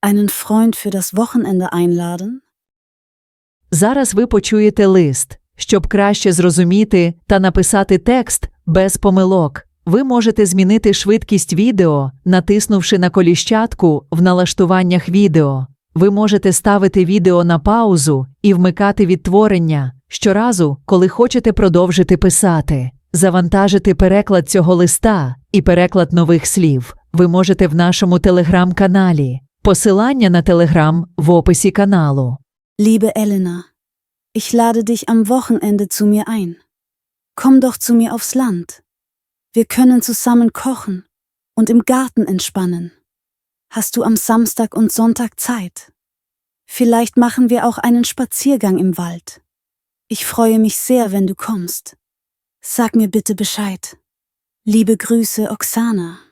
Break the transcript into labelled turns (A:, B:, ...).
A: Einen Freund für das Wochenende einladen?
B: Зараз ви почуєте лист. Щоб краще зрозуміти та написати текст без помилок, ви можете змінити швидкість відео, натиснувши на коліщатку в налаштуваннях відео. Ви можете ставити відео на паузу і вмикати відтворення щоразу, коли хочете продовжити писати. Завантажити переклад цього листа і переклад нових слів ви можете в нашому телеграм-каналі. Посилання на телеграм в описі каналу.
A: Liebe Elena, ich lade dich am Wochenende zu mir ein. Komm doch zu mir aufs Land. Wir können zusammen kochen und im Garten entspannen. Hast du am Samstag und Sonntag Zeit? Vielleicht machen wir auch einen Spaziergang im Wald. Ich freue mich sehr, wenn du kommst. Sag mir bitte Bescheid. Liebe Grüße, Oksana.
C: Є!